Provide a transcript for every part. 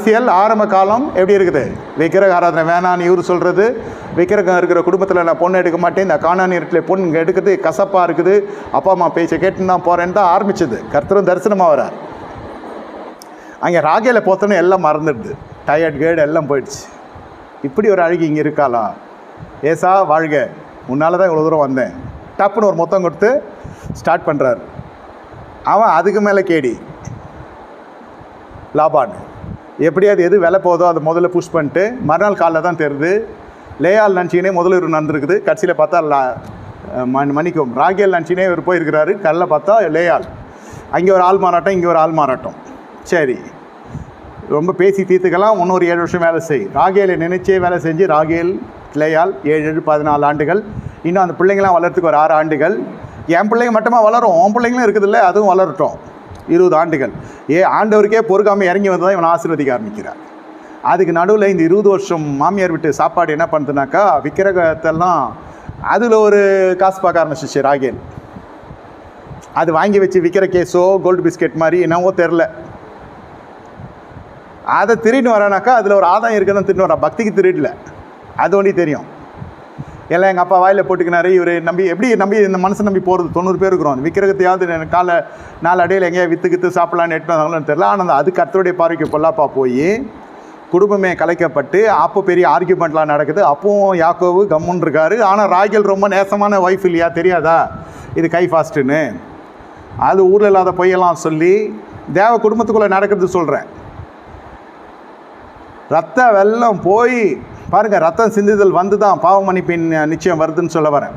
அரசியல் ஆரம்ப காலம் எப்படி இருக்குது? விக்கிரக ஆராதனை வேணான்னு இவர் சொல்கிறது விக்கிரகம் இருக்கிற குடும்பத்தில் நான் பொண்ணு எடுக்க மாட்டேன். இந்த காணானி இருட்டில் பொண்ணு இங்கே எடுக்குது கசப்பாக இருக்குது. அப்பா அம்மா பேச்சை கேட்டு நான் போகிறேன்னு தான் ஆரம்பிச்சது. கர்த்தரும் தரிசனமாக வரார். அங்கே ராகையில் போத்தோன்னு எல்லாம் மறந்துடுது. டயர்ட் கேடு எல்லாம் போயிடுச்சு. இப்படி ஒரு அழகி இங்கே இருக்காளா? ஏசா வாழ்க. உன்னால் தான் இவ்வளோ தூரம் வந்தேன். டப்புன்னு ஒரு மொத்தம் கொடுத்து ஸ்டார்ட் பண்ணுறாரு அவன் அதுக்கு மேலே கேடி. லாபான்னு எப்படியாவது எது விலை போதோ அதை முதல்ல புஷ் பண்ணிட்டு மறுநாள் காலைல தான் தெரியுது லேயால் நினச்சினே முதல்ல இவர் நடந்திருக்குது கடைசியில் பார்த்தா லா மண் மணிக்கும் ராகேல் நினச்சினே இவர் போயிருக்கிறாரு. கல்ல பார்த்தா லேயால். அங்கே ஒரு ஆள் மாறாட்டம் இங்கே ஒரு ஆள் மாறாட்டம். சரி. ரொம்ப பேசி தீர்த்துக்கலாம். இன்னொரு ஏழு வருஷம் வேலை செய். ராகேலை நினைச்சே வேலை செஞ்சு ராகேல் லேயால் ஏழு ஏழு பதினாலு ஆண்டுகள். இன்னும் அந்த பிள்ளைங்களாம் வளர்த்துக்கு ஒரு ஆறு ஆண்டுகள். என் பிள்ளைங்க மட்டுமா வளரும்? உன் பிள்ளைங்களும் இருக்குதுல்ல அதுவும் வளரட்டும். இருபது ஆண்டுகள். ஏ ஆண்டவருக்கே பொறுக்காமல் இறங்கி வந்ததான் இவன் இவனை ஆசீர்வதிக்க ஆரம்பிக்கிறார். அதுக்கு நடுவில் இந்த இருபது வருஷம் மாமியார் விட்டு சாப்பாடு என்ன பண்ணுதுனாக்கா விக்கிரகத்தெல்லாம் அதில் ஒரு காசு பார்க்க ஆரம்பிச்சிச்சு ராகேல். அது வாங்கி வச்சு விற்கிற கேஸோ கோல்டு பிஸ்கெட் மாதிரி என்னவோ தெரில அதை திருடின்னு வரானாக்கா அதில் ஒரு ஆதாயம் இருக்குதுன்னு திருட்டு வரா பக்திக்கு திருடல. அது ஒண்டி தெரியும். எல்லாம் எங்கள் அப்பா வாயில் போட்டுக்கினாரு. இவர் நம்பி எப்படி நம்பி இந்த மனசை நம்பி போகிறது தொண்ணூறு பேர் இருக்கிறோம். அந்த விற்கிறதையாவது காலை நாலு அடையில் எங்கேயா விற்று கித்து சாப்பிட்லான்னு எட்டு வந்தாங்கன்னு தெரில ஆனால் அது கத்தருடைய பார்வைக்கு பொல்லாப்பா போய் குடும்பமே கலைக்கப்பட்டு அப்போ பெரிய ஆர்கியூமெண்ட்லாம் நடக்குது. அப்பவும் யாக்கோவு கம்முன்னு இருக்காரு. ஆனால் ராகேல் ரொம்ப நேசமான ஒய்ஃப் இல்லையா? தெரியாதா? இது கை ஃபாஸ்ட்டுன்னு அது ஊரில் இல்லாத பொய்யெல்லாம் சொல்லி தேவ குடும்பத்துக்குள்ளே நடக்கிறது சொல்கிறேன் ரத்த வெள்ளம் போய் பாருங்க ரத்தம் சிந்துதல் வந்து தான் பாவ மன்னிப்பின் நிச்சயம் வருதுன்னு சொல்ல வரேன்.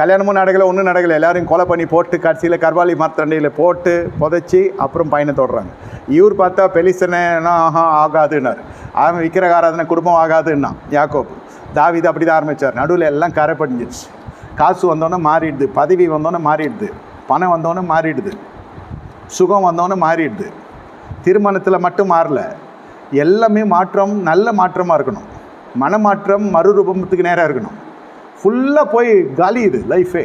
கல்யாணமும் நடக்கலை ஒன்றும் நடக்கலை. எல்லாரையும் கொலை பண்ணி போட்டு கடைசியில் கர்வாலி மரத்தண்டையில் போட்டு புதைச்சி அப்புறம் பயணம் தொடறாங்க. இவர் பார்த்தா பெலிசனா ஆஹா ஆகாதுன்னார். அவன் விக்கிரக ஆராதனை குடும்பம் ஆகாதுன்னா யாக்கோப். தாவீது அப்படி தான் ஆரம்பித்தார் நடுவில் எல்லாம் கரைப்படிஞ்சிருச்சு காசு வந்தோன்னே மாறிடுது பதவி வந்தோன்னே மாறிடுது பணம் வந்தோன்னே மாறிடுது சுகம் வந்தோன்னே மாறிடுது. திருமணத்தில் மட்டும் மாறல. எல்லாமே மாற்றம் நல்ல மாற்றமாக இருக்கணும். மனமாற்றம் மறுரூபத்துக்கு நேராக இருக்கணும். ஃபுல்லாக போய் காலி இது லைஃபே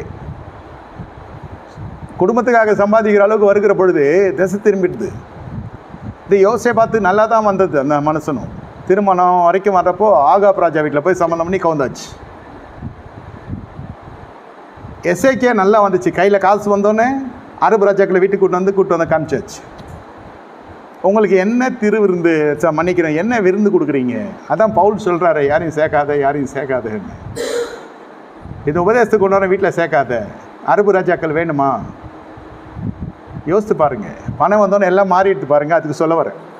குடும்பத்துக்காக சம்பாதிக்கிற அளவுக்கு வருகிற பொழுது திசை திரும்பிடுது. இது யோசையை பார்த்து நல்லா தான் வந்தது அந்த மனுஷனும். திருமணம் வரைக்கும் வர்றப்போ ஆகாப் ராஜா வீட்டில் போய் சம்மந்தம் பண்ணி கவுந்தாச்சு. எஸ்ஐக்கே நல்லா வந்துச்சு. கையில் காசு வந்தோடனே அரபு ராஜாக்களை வீட்டுக்கு கூட்டு வந்து கூட்டு வந்து காமிச்சாச்சு. உங்களுக்கு என்ன திரு விருந்து ச- மன்னிக்கிறேன் என்ன விருந்து கொடுக்குறீங்க? அதான் பவுல் சொல்கிறாரு யாரையும் சேர்க்காத யாரையும் சேர்க்காதன்னு. இந்த உபதேசத்துக்கு கொண்டு வர வீட்டில் சேர்க்காத. அரபு ராஜாக்கள் வேணுமா? யோசித்து பாருங்கள் பணம் வந்தோன்னே எல்லாம் மாறிடுது பாருங்கள் அதுக்கு சொல்ல வரேன்.